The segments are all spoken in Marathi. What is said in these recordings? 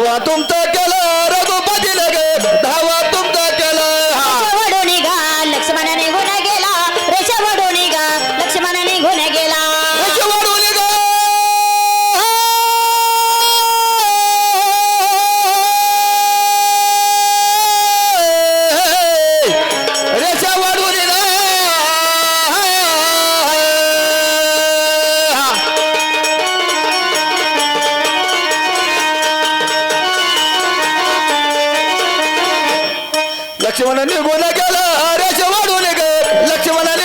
धावा तुमचं केलं रघुपती लगे धावा लक्ष्मणाने गुन्हा केला आर्याच्या वाढवणे कर लक्ष्मणाने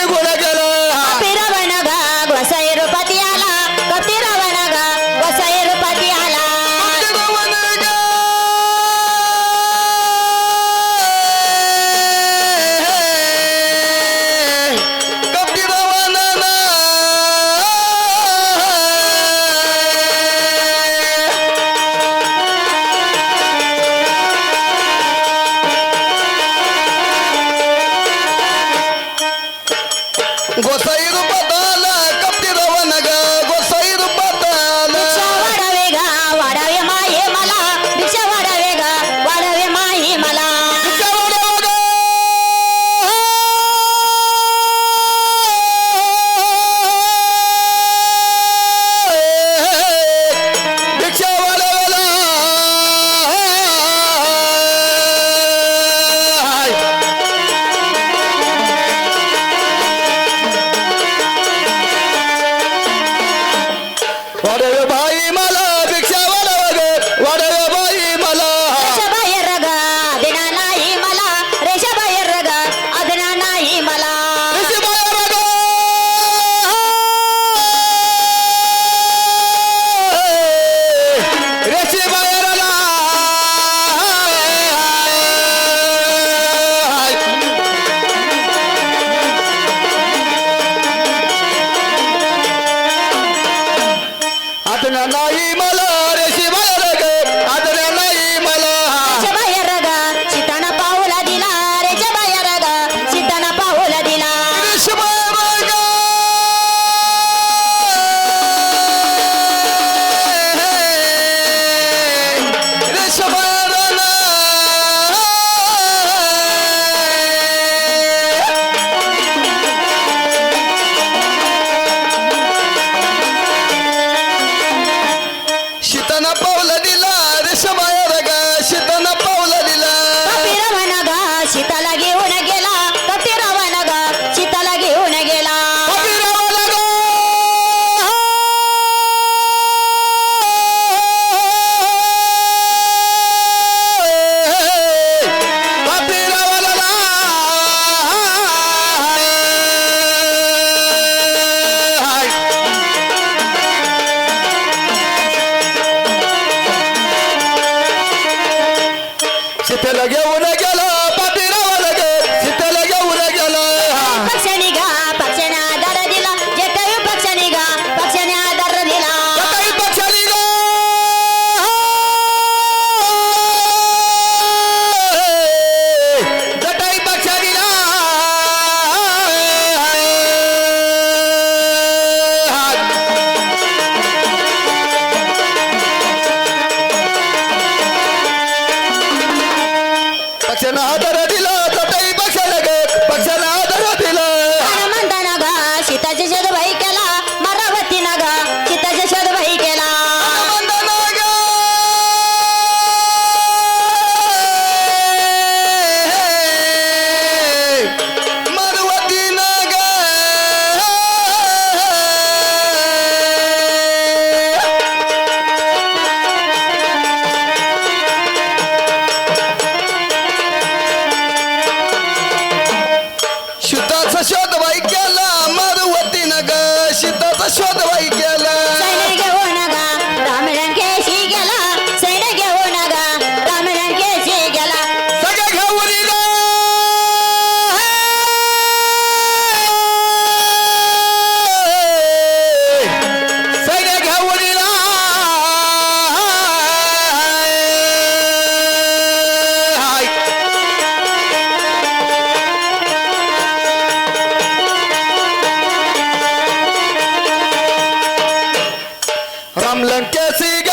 Amlan Kasi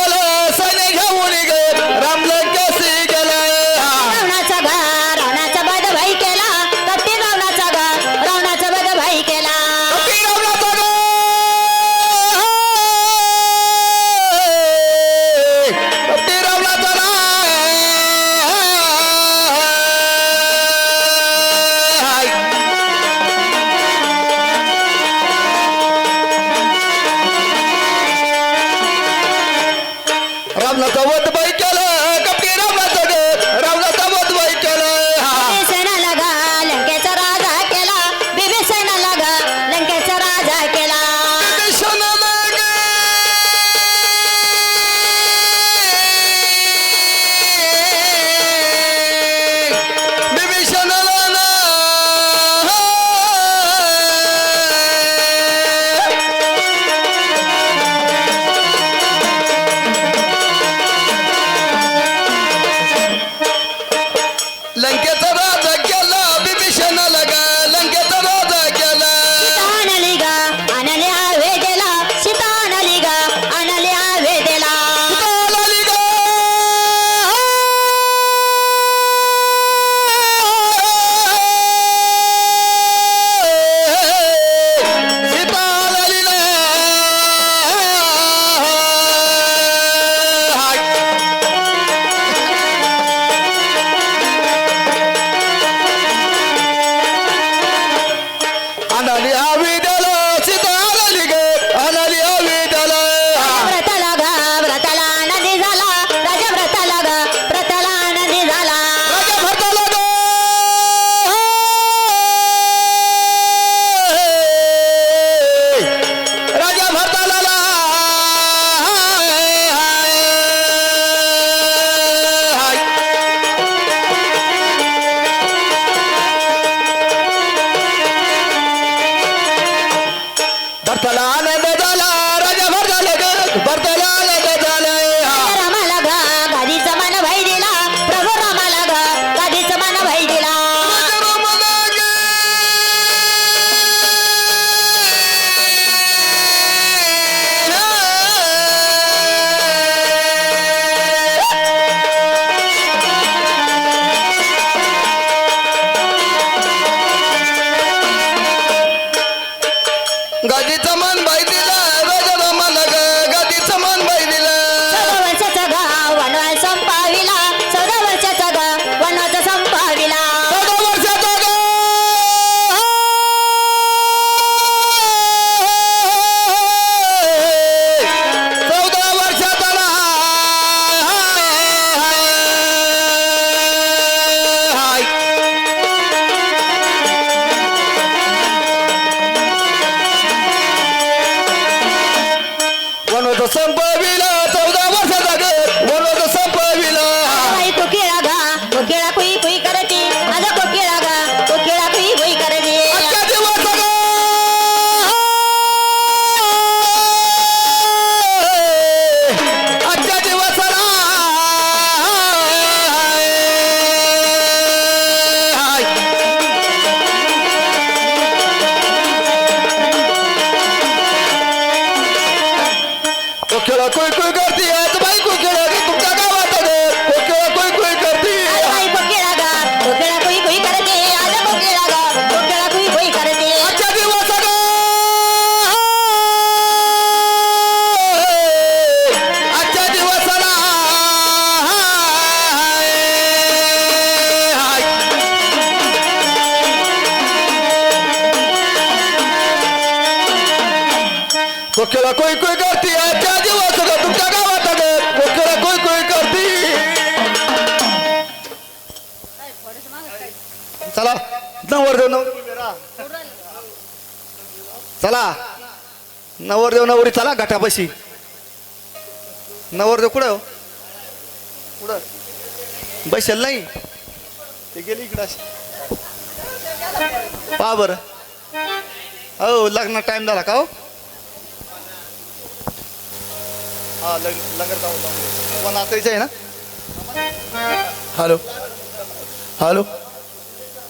न नवरदेव नऊ चला. नवरदेव नवरी चला घाटापाशी. नवरदेव कुठं हो? कुठं? बसेल नाही? ते गेली इकडं पा बर. हो लग्न टाइम झाला का हो? हा लग्न लग्न आता आहे ना? हॅलो. हॅलो.